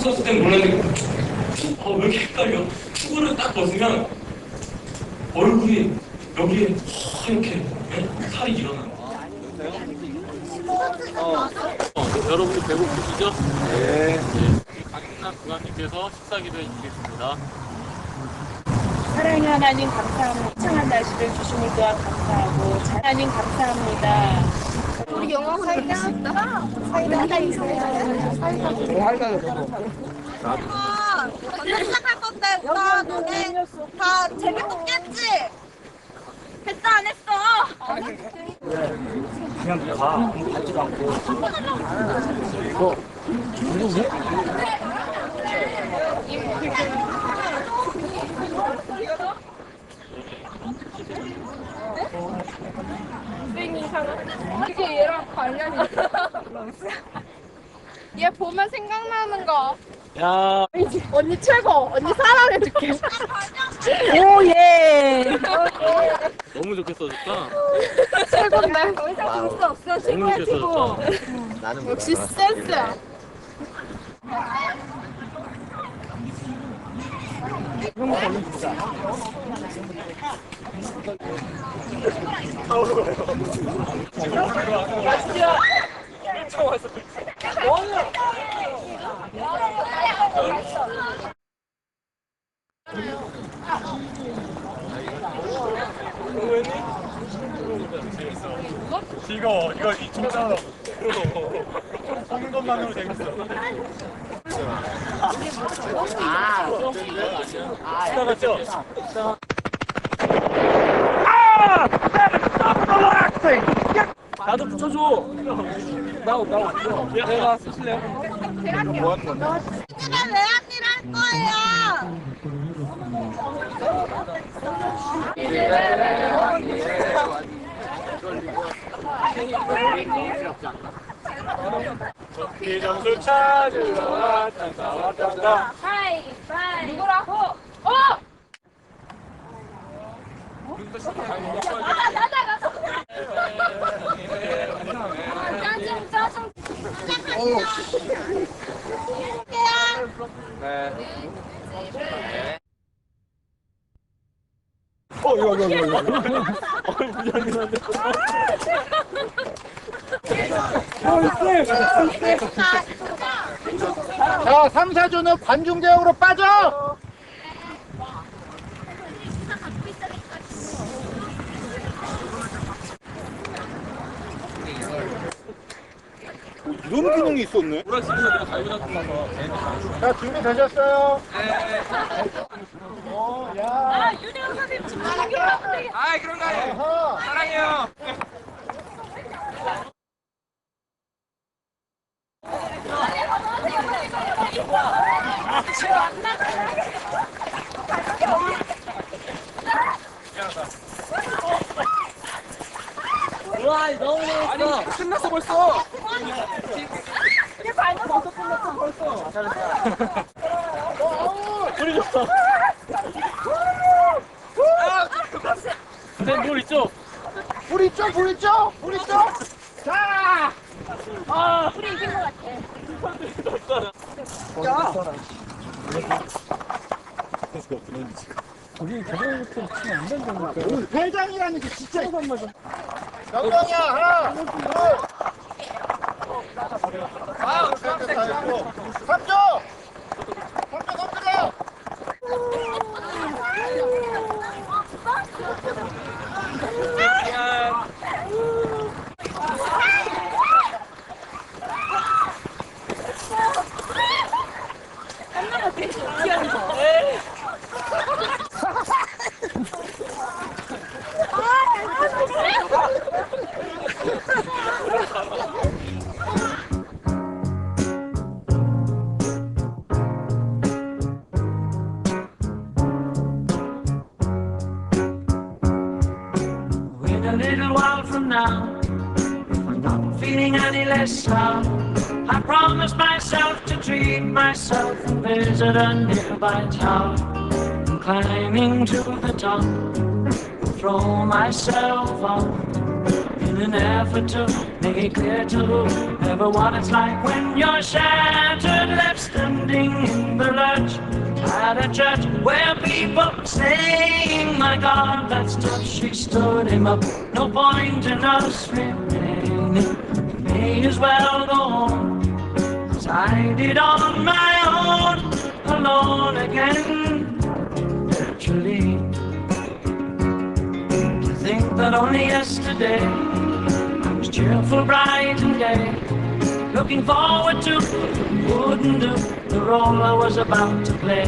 선수 때는 몰랐는데 아, 왜 이렇게 헷갈려? 축구를 딱 벗으면 얼굴이 여기에 하얗게 예? 살이 일어나. 어, 여러분들 배고프시죠? 네. 강인남 부관님께서 식사 기도해 주시겠습니다. 사랑의 하나님 감사합니다. 창한 날씨를 주시니 또한 감사하고 하나님 감사합니다. 영화 거 있다. 사이다 하나 있어요. 사이다. 언제 시작할 건데 오빠 너네 다 재밌었겠지? 했어 안 했어? 이게 얘랑 관련이 있어. 얘 보면 생각나는 거. 야, 언니 최고. 언니 사랑해줄게. 너무 좋게 써줬다. 최고인데. 더 이상 볼수 없어. 너무 최고야 좋게 최고. 써줬다. 역시 센스야. 즐거워. 이거 이 초장 먹는 것만으로 재밌어. 아, 시작했죠? 나도 붙여줘. 나오 나오. 내가 쓰실래요? 오늘은 외환일 할 거예요. 기점수 찾으러 왔단다 왔단다. 누구라고? 어! 짜증 짜증. 어 이거 이거 이거. 자, 3, 4조는 관중대역으로 빠져! 이런 기능이 있었네. 자, 준비 되셨어요? 어, 야. 윤영 선생님 지금 아 그런 거 아니에요. 어허. 사랑해요. 와 너무 아니 끝났어 벌써. 우리 좋다. 선생님 물 있죠? 불 있죠? 불 있죠? 불 있죠? 자! 아 우리 이긴 것 같아. 거기 개발부터 치면 안 된다니까. 오늘 회장이라는 게 진짜. 영광이야, 하나, 둘. 아! 삼조, a little while from now, if I'm not feeling any less sound, I promised myself to treat myself and visit a nearby town. And climbing to the top, throw myself up in an effort to make it clear to what it's like when you're shattered, left standing in the lurch at a church where people saying, My God, that's tough. She stood him up. No point in us remaining. May as well did on my own, alone again. Naturally, to think that only yesterday I was cheerful, bright and gay. Looking forward to wouldn't do the role I was about to play.